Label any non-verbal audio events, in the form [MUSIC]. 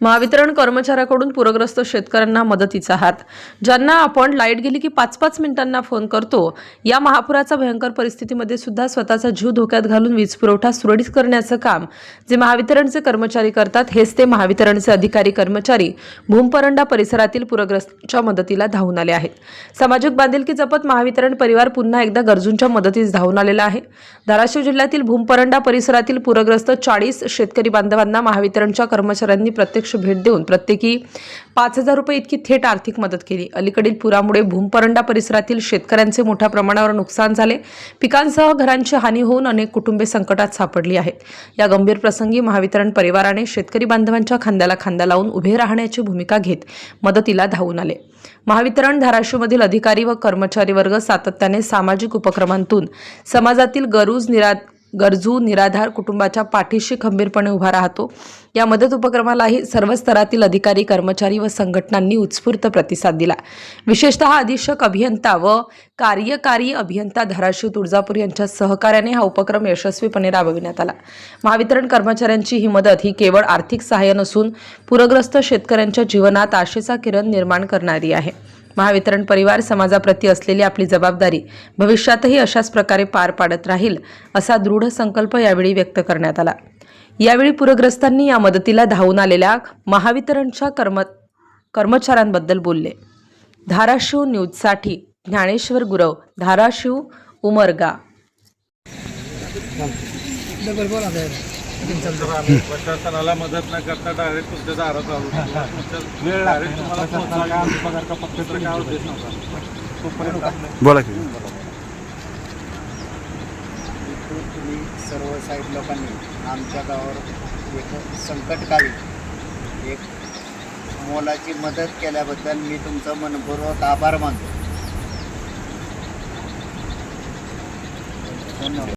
महावितरण कर्मचाऱ्याकडून पूरग्रस्त शेतकऱ्यांना मदतीचा हात. ज्यांना आपण लाइट गेली की पाच पाच मिनिटांना फोन करतो या महापुराचा भयंकर परिस्थितीमध्ये सुद्धा स्वतःचा जीव धोक्यात घालून वीज पुरवठा सुरळीत करण्याचं काम जे महावितरणचे कर्मचारी करतात हेच ते महावितरणचे अधिकारी कर्मचारी भूमपरंडा परिसरातील पूरग्रस्तांच्या मदतीला धावून आले आहेत. सामाजिक बांधिलकी जपत महावितरण परिवार पुन्हा एकदा गरजूंच्या मदतीस धावून आलेला आहे. धाराशिव जिल्ह्यातील भूमपरंडा परिसरातील पूरग्रस्त चाळीस शेतकरी बांधवांना महावितरणच्या कर्मचाऱ्यांनी प्रत्यक्ष भेट देऊन प्रत्येकी पाच हजार रुपये इतकी थेट आर्थिक मदत केली. अलीकडील पुरामुळे भूमपरंडा परिसरातील शेतकऱ्यांचे मोठ्या प्रमाणावर नुकसान झाले. पिकांसह घरांची हानी होऊन अनेक कुटुंबे संकटात सापडली आहेत. या गंभीर प्रसंगी महावितरण परिवाराने शेतकरी बांधवांच्या खांद्याला खांदा लावून उभे राहण्याची भूमिका घेत मदतीला धावून आले. महावितरण धाराशिवमधील अधिकारी व कर्मचारी वर्ग सातत्याने सामाजिक उपक्रमांतून समाजातील गरूज निरा गरजू निराधार कुटुंबाच्या पाठीशी खंबीरपणे उभा राहतो. या मदत उपक्रमालाही सर्व स्तरातील अधिकारी कर्मचारी व संघटनांनी उत्स्फूर्त प्रतिसाद दिला. विशेषतः अधीक्षक अभियंता व कार्यकारी अभियंता धाराशिव तुळजापूर यांच्या सहकार्याने हा उपक्रम यशस्वीपणे राबविण्यात आला. महावितरण कर्मचाऱ्यांची ही मदत ही केवळ आर्थिक सहाय्य नसून पूरग्रस्त शेतकऱ्यांच्या जीवनात आशेचा किरण निर्माण करणारी आहे. महावितरण परिवार समाजाप्रती असलेली आपली जबाबदारी भविष्यातही अशाच प्रकारे पार पाडत राहील असा दृढ संकल्प यावेळी व्यक्त करण्यात आला. यावेळी पूरग्रस्तांनी या मदतीला धावून आलेल्या महावितरणच्या कर्म कर्मचाऱ्यांबद्दल बोलले. धाराशिव न्यूजसाठी ज्ञानेश्वर गुरव धाराशिव उमरगा. [LAUGHS] प्रशासनाला मदत न करता डायरेक्ट तुमच्या दारात आलो. [LAUGHS] वेळ डायरेक्ट तुम्हाला पोहोचवायचं. दुसरं काय उद्देश नव्हता. बोला की. तुम्ही सर्व साईड लोकांनी आमच्या गावावर एक संकटकाळी एक मोलाची मदत केल्याबद्दल मी तुमचं मनपूर्वक आभार मानतो. धन्यवाद.